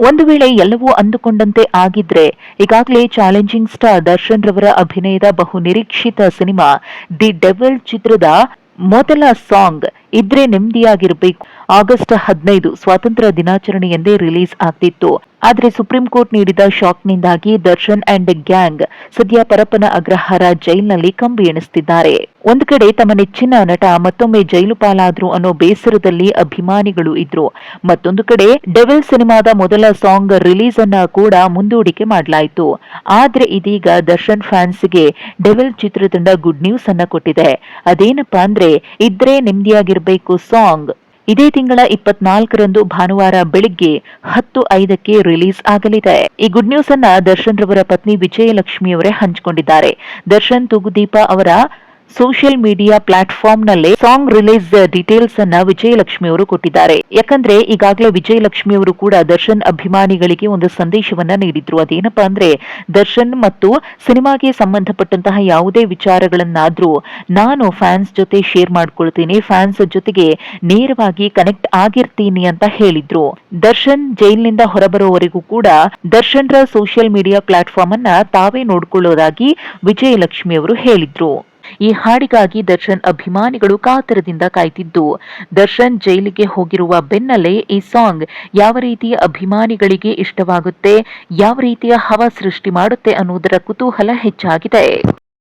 ಒಂದು ವೇಳೆ ಎಲ್ಲವೂ ಅಂದುಕೊಂಡಂತೆ ಆಗಿದ್ರೆ, ಈಗಾಗಲೇ ಚಾಲೆಂಜಿಂಗ್ ಸ್ಟಾರ್ ದರ್ಶನ್ ರವರ ಅಭಿನಯದ ಬಹು ನಿರೀಕ್ಷಿತ ಸಿನಿಮಾ, ದಿ ಡೆವಲ್ ಚಿತ್ರದ ಮೊದಲ ಸಾಂಗ್ ಇದ್ರೆ ನೆಮ್ಮದಿಯಾಗಿರಬೇಕು. ಆಗಸ್ಟ್ ಹದಿನೈದು ಸ್ವಾತಂತ್ರ್ಯ ದಿನಾಚರಣೆಯಂದೇ ರಿಲೀಸ್ ಆಗ್ತಿತ್ತು. ಆದರೆ ಸುಪ್ರೀಂ ಕೋರ್ಟ್ ನೀಡಿದ ಶಾಕ್ನಿಂದಾಗಿ ದರ್ಶನ್ ಅಂಡ್ ಗ್ಯಾಂಗ್ ಸದ್ಯ ಪರಪ್ಪನ ಅಗ್ರಹಾರ ಜೈಲಿನಲ್ಲಿ ಕಂಬಿ ಎಣಿಸುತ್ತಿದ್ದಾರೆ ಒಂದು ಕಡೆ ತಮ್ಮ ನೆಚ್ಚಿನ ನಟ ಮತ್ತೊಮ್ಮೆ ಜೈಲು ಪಾಲಾದ್ರು ಅನ್ನೋ ಬೇಸರದಲ್ಲಿ ಅಭಿಮಾನಿಗಳು ಇದ್ರು. ಮತ್ತೊಂದು ಕಡೆ ಡೆವಿಲ್ ಸಿನಿಮಾದ ಮೊದಲ ಸಾಂಗ್ ರಿಲೀಸ್ ಅನ್ನ ಕೂಡ ಮುಂದೂಡಿಕೆ ಮಾಡಲಾಯಿತು. ಆದ್ರೆ ಇದೀಗ ದರ್ಶನ್ ಫ್ಯಾನ್ಸ್ಗೆ ಡೆವಿಲ್ ಚಿತ್ರತಂಡ ಗುಡ್ ನ್ಯೂಸ್ ಅನ್ನ ಕೊಟ್ಟಿದೆ. ಅದೇನಪ್ಪಾ ಅಂದ್ರೆ ಇದ್ರೆ ನೆಮ್ಮದಿಯಾಗಿರ್ಬೇಕು ಸಾಂಗ್ ಇದೇ ತಿಂಗಳ ಇಪ್ಪತ್ನಾಲ್ಕರಂದು ಭಾನುವಾರ ಬೆಳಿಗ್ಗೆ ಹತ್ತು ಐದಕ್ಕೆ ರಿಲೀಸ್ ಆಗಲಿದೆ. ಈ ಗುಡ್ ನ್ಯೂಸ್ ಅನ್ನ ದರ್ಶನ್ ರವರ ಪತ್ನಿ ವಿಜಯಲಕ್ಷ್ಮಿ ಅವರೇ ಹಂಚಿಕೊಂಡಿದ್ದಾರೆ. ದರ್ಶನ್ ತೂಗುದೀಪ ಅವರ ಸೋಷಿಯಲ್ ಮೀಡಿಯಾ ಪ್ಲಾಟ್ಫಾರ್ಮ್ ನಲ್ಲೇ ಸಾಂಗ್ ರಿಲೀಸ್ ಡೀಟೇಲ್ಸ್ ಅನ್ನ ವಿಜಯಲಕ್ಷ್ಮಿ ಅವರು ಕೊಟ್ಟಿದ್ದಾರೆ. ಯಾಕಂದ್ರೆ ಈಗಾಗಲೇ ವಿಜಯಲಕ್ಷ್ಮಿ ಅವರು ಕೂಡ ದರ್ಶನ್ ಅಭಿಮಾನಿಗಳಿಗೆ ಒಂದು ಸಂದೇಶವನ್ನ ನೀಡಿದ್ರು. ಅದೇನಪ್ಪ ಅಂದ್ರೆ ದರ್ಶನ್ ಮತ್ತು ಸಿನಿಮಾಗೆ ಸಂಬಂಧಪಟ್ಟಂತಹ ಯಾವುದೇ ವಿಚಾರಗಳನ್ನಾದ್ರೂ ನಾನು ಫ್ಯಾನ್ಸ್ ಜೊತೆ ಶೇರ್ ಮಾಡ್ಕೊಳ್ತೀನಿ, ಫ್ಯಾನ್ಸ್ ಜೊತೆಗೆ ನೇರವಾಗಿ ಕನೆಕ್ಟ್ ಆಗಿರ್ತೀನಿ ಅಂತ ಹೇಳಿದ್ರು. ದರ್ಶನ್ ಜೈಲಿನಿಂದ ಹೊರಬರುವವರೆಗೂ ಕೂಡ ದರ್ಶನ್ರ ಸೋಷಿಯಲ್ ಮೀಡಿಯಾ ಪ್ಲಾಟ್ಫಾರ್ಮ್ ಅನ್ನ ತಾವೇ ನೋಡ್ಕೊಳ್ಳೋದಾಗಿ ವಿಜಯಲಕ್ಷ್ಮಿ ಅವರು ಹೇಳಿದ್ರು. ಈ ಹಾಡಿಗಾಗಿ ದರ್ಶನ್ ಅಭಿಮಾನಿಗಳು ಕಾತರದಿಂದ ಕಾಯ್ತಿದ್ದು. ದರ್ಶನ್ ಜೈಲಿಗೆ ಹೋಗಿರುವ ಬೆನ್ನಲ್ಲೇ ಈ ಸಾಂಗ್ ಯಾವ ರೀತಿಯ ಅಭಿಮಾನಿಗಳಿಗೆ ಇಷ್ಟವಾಗುತ್ತೆ, ಯಾವ ರೀತಿಯ ಹವ ಸೃಷ್ಟಿ ಮಾಡುತ್ತೆ ಅನ್ನುವುದರ ಕುತೂಹಲ ಹೆಚ್ಚಾಗಿದೆ.